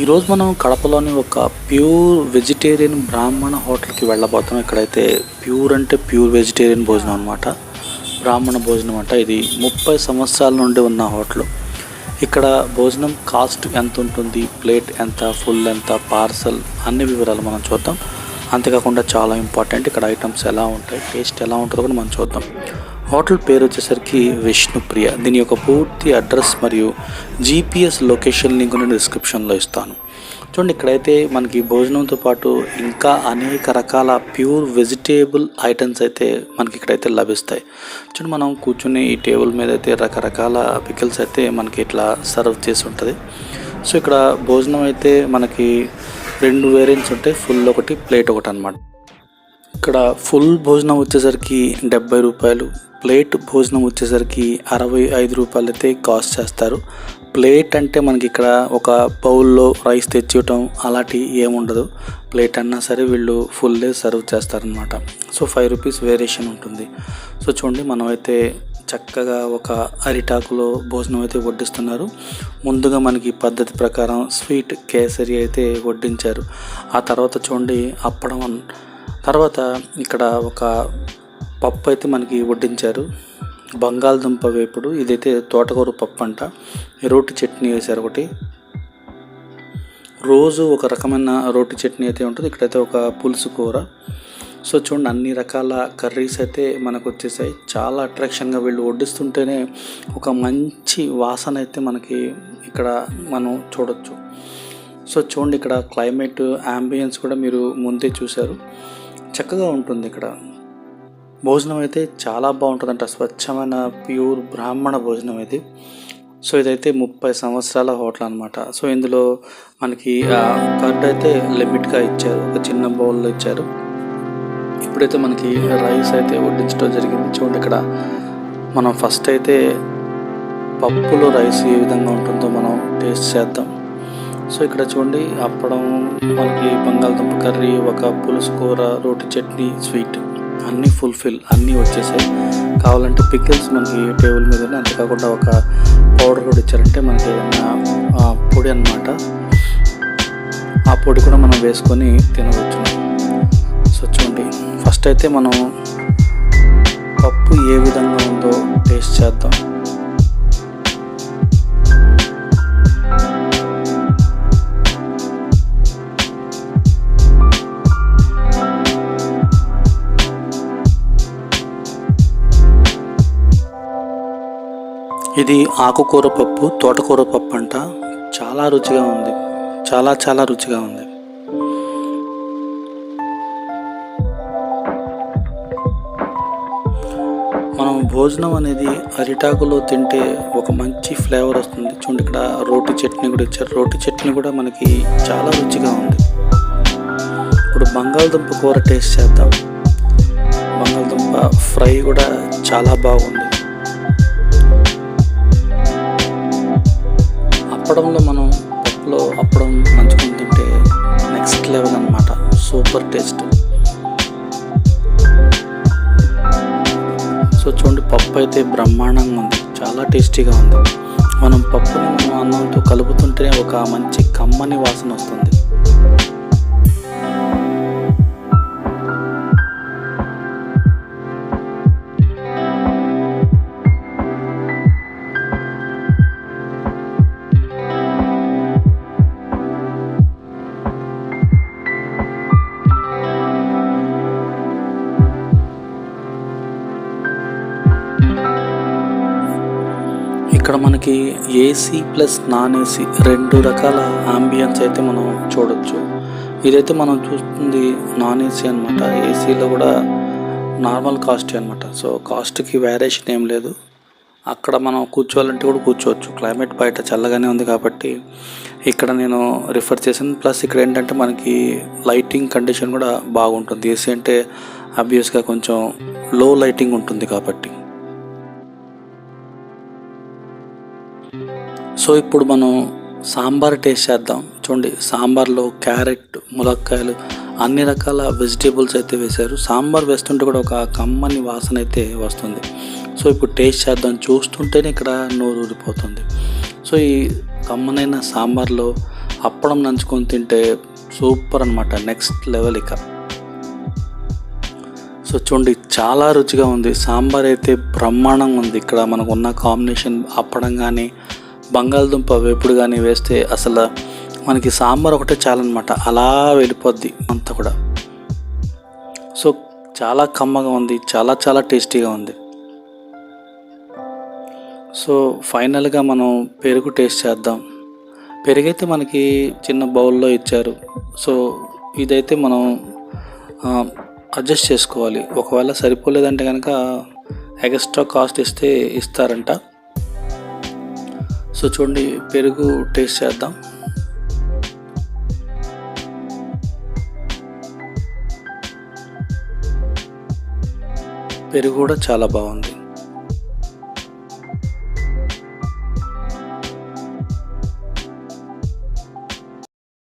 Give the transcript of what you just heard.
ఈరోజు మనం కడపలోని ఒక ప్యూర్ వెజిటేరియన్ బ్రాహ్మణ హోటల్కి వెళ్ళబోతున్నాం. ఇక్కడైతే ప్యూర్ అంటే ప్యూర్ వెజిటేరియన్ భోజనం అనమాట బ్రాహ్మణ భోజనం అంట. ఇది ముప్పై సంవత్సరాల నుండి ఉన్న హోటల్. ఇక్కడ భోజనం కాస్ట్ ఎంత ఉంటుంది? ప్లేట్ ఎంత? ఫుల్ ఎంత? పార్సల్? అన్ని వివరాలు మనం చూద్దాం. అంతేకాకుండా చాలా ఇంపార్టెంట్. ఇక్కడ ఐటమ్స్ ఎలా ఉంటాయి? టేస్ట్ ఎలా ఉంటుందో కూడా మనం చూద్దాం. హోటల్ పేరు వచ్చేసరికి విష్ణుప్రియ. దీని యొక్క పూర్తి అడ్రస్ మరియు జీపీఎస్ లొకేషన్ లింక్ నేను డిస్క్రిప్షన్లో ఇస్తాను. చూడండి ఇక్కడైతే మనకి భోజనంతో పాటు ఇంకా అనేక రకాల ప్యూర్ వెజిటేబుల్ ఐటమ్స్ అయితే మనకి ఇక్కడైతే లభిస్తాయి. చూడండి మనం కూర్చుని ఈ టేబుల్ మీద అయితే రకరకాల పికిల్స్ అయితే మనకి ఇట్లా సర్వ్ చేసి ఉంటుంది. సో ఇక్కడ భోజనం అయితే మనకి రెండు వేరియంట్స్ ఉంటాయి. ఫుల్ ఒకటి ప్లేట్ ఒకటి అనమాట ఇక్కడ ఫుల్ భోజనం వచ్చేసరికి డెబ్బై రూపాయలు ప్లేట్ భోజనం వచ్చేసరికి అరవై ఐదు రూపాయలు అయితే కాస్ట్ చేస్తారు. ప్లేట్ అంటే మనకి ఇక్కడ ఒక బౌల్లో రైస్ తెచ్చివ్వటం అలాంటి ఏముండదు ప్లేట్ అన్నా సరే వీళ్ళు ఫుల్లే సర్వ్ చేస్తారనమాట సో ఫైవ్ రూపీస్ వేరియేషన్ ఉంటుంది. సో చూడండి మనమైతే చక్కగా ఒక అరిటాకులో భోజనం అయితే వడ్డిస్తున్నారు. ముందుగా మనకి పద్ధతి ప్రకారం స్వీట్ కేసరి అయితే వడ్డించారు. ఆ తర్వాత చూడండి అప్పడం తర్వాత ఇక్కడ ఒక పప్పు అయితే మనకి వడ్డించారు. బంగాళదుంప వేపుడు ఇదైతే తోటకూర పప్పు అంట రోటి చట్నీ వేశారు ఒకటి. రోజు ఒక రకమైన రోటి చట్నీ అయితే ఉంటుంది. ఇక్కడైతే ఒక పులుసు కూర. సో చూడండి అన్ని రకాల కర్రీస్ అయితే మనకు వచ్చేసాయి. చాలా అట్రాక్షన్గా వీళ్ళు వడ్డిస్తుంటేనే ఒక మంచి వాసన అయితే మనకి ఇక్కడ మనం చూడొచ్చు. సో చూడండి ఇక్కడ క్లైమేట్ అంబియన్స్ కూడా మీరు ముందే చూశారు. చక్కగా ఉంటుంది ఇక్కడ. భోజనం అయితే చాలా బాగుంటుందంట. స్వచ్ఛమైన ప్యూర్ బ్రాహ్మణ భోజనం ఇది. సో ఇదైతే ముప్పై సంవత్సరాల హోటల్ అనమాట సో ఇందులో మనకి కర్డ్ అయితే లిమిట్గా ఇచ్చారు. ఒక చిన్న బౌల్లో ఇచ్చారు. ఇప్పుడైతే మనకి రైస్ అయితే వడ్డించడం జరిగింది. చూడండి ఇక్కడ మనం ఫస్ట్ అయితే పప్పులో రైస్ ఏ విధంగా ఉంటుందో మనం టేస్ట్ చేద్దాం. సో ఇక్కడ చూడండి అప్పడం మనకి బంగాళదుంప కర్రీ ఒక పులుసు కూర రోటి చట్నీ స్వీట్. అన్నీ ఫుల్ఫిల్ అన్నీ వచ్చేసాయి. కావాలంటే పికిల్స్ మనకి టేబుల్ మీద అంతేకాకుండా ఒక పౌడర్ కూడా ఇచ్చారంటే మనకి ఏదైనా ఆ, పొడి అన్నమాట. ఆ పొడి కూడా మనం వేసుకొని తినవచ్చు. సో చూడండి ఫస్ట్ అయితే మనం పప్పు ఏ విధంగా ఉందో టేస్ట్ చేద్దాం. ఇది ఆకుకూర పప్పు తోటకూర పప్పు అంట. చాలా రుచిగా ఉంది. చాలా చాలా రుచిగా ఉంది. మనం భోజనం అనేది అరిటాకులో తింటే ఒక మంచి ఫ్లేవర్ వస్తుంది. చూడండి ఇక్కడ రోటి చట్నీ కూడా ఇచ్చారు. రోటి చట్నీ కూడా మనకి చాలా రుచిగా ఉంది. ఇప్పుడు బంగాళదుంప కూర టేస్ట్ చేద్దాం. బంగాళదుంప ఫ్రై కూడా చాలా బాగుంది. అప్పడంలో మనం పప్పులో అప్పడం నంచుకుని తింటే నెక్స్ట్ లెవెల్ అనమాట సూపర్ టేస్ట్. సో చూడండి పప్పు అయితే బ్రహ్మాండంగా ఉంది. చాలా టేస్టీగా ఉంది. మనం పప్పుని మనం అన్నంతో కలుపుతుంటే ఒక మంచి కమ్మని వాసన వస్తుంది. ఇక్కడ మనకి ఏసీ ప్లస్ నాన్ ఏసీ రెండు రకాల ఆంబియన్స్ అయితే మనం చూడొచ్చు. ఇదైతే మనం చూస్తుంది నాన్ ఏసీ అనమాట ఏసీలో కూడా నార్మల్ కాస్ట్ అనమాట సో కాస్ట్కి వేరియేషన్ ఏం లేదు. అక్కడ మనం కూర్చోవాలంటే కూడా కూర్చోవచ్చు. క్లైమేట్ బయట చల్లగానే ఉంది కాబట్టి ఇక్కడ నేను రిఫర్ చేశాను ప్లస్ ఇక్కడ ఏంటంటే మనకి లైటింగ్ కండిషన్ కూడా బాగుంటుంది. ఏసీ అంటే అబ్వియస్గా కొంచెం లో లైటింగ్ ఉంటుంది కాబట్టి. సో ఇప్పుడు మనం సాంబార్ టేస్ట్ చేద్దాం. చూడండి సాంబార్లో క్యారెట్ ములక్కాయలు అన్ని రకాల వెజిటేబుల్స్ అయితే వేశారు. సాంబార్ వేస్తుంటే కూడా ఒక కమ్మని వాసన అయితే వస్తుంది. సో ఇప్పుడు టేస్ట్ చేద్దాం. చూస్తుంటేనే ఇక్కడ నోరు ఊరిపోతుంది. సో ఈ కమ్మనైన సాంబార్లో అప్పడం నంచుకొని తింటే సూపర్ అనమాట నెక్స్ట్ లెవెల్ ఇక. సో చూడండి చాలా రుచిగా ఉంది. సాంబార్ అయితే బ్రహ్మాండంగా ఉంది. ఇక్కడ మనకు ఉన్న కాంబినేషన్ అప్పడం కానీ బంగాళదుంప వేపుడు కానీ వేస్తే అసలు మనకి సాంబార్ ఒకటే చాలన్నమాట. అలా వెళ్ళిపోద్ది అంతా కూడా. సో చాలా కమ్మగా ఉంది. చాలా చాలా టేస్టీగా ఉంది. సో ఫైనల్గా మనం పెరుగు టేస్ట్ చేద్దాం. పెరుగైతే మనకి చిన్న బౌల్లో ఇచ్చారు. సో ఇదైతే మనం అడ్జస్ట్ చేసుకోవాలి. ఒకవేళ సరిపోలేదంటే కనుక ఎక్స్ట్రా కాస్ట్ ఇస్తే ఇస్తారంట. సో చూడండి పెరుగు టేస్ట్ చేద్దాం. పెరుగు కూడా చాలా బాగుంది.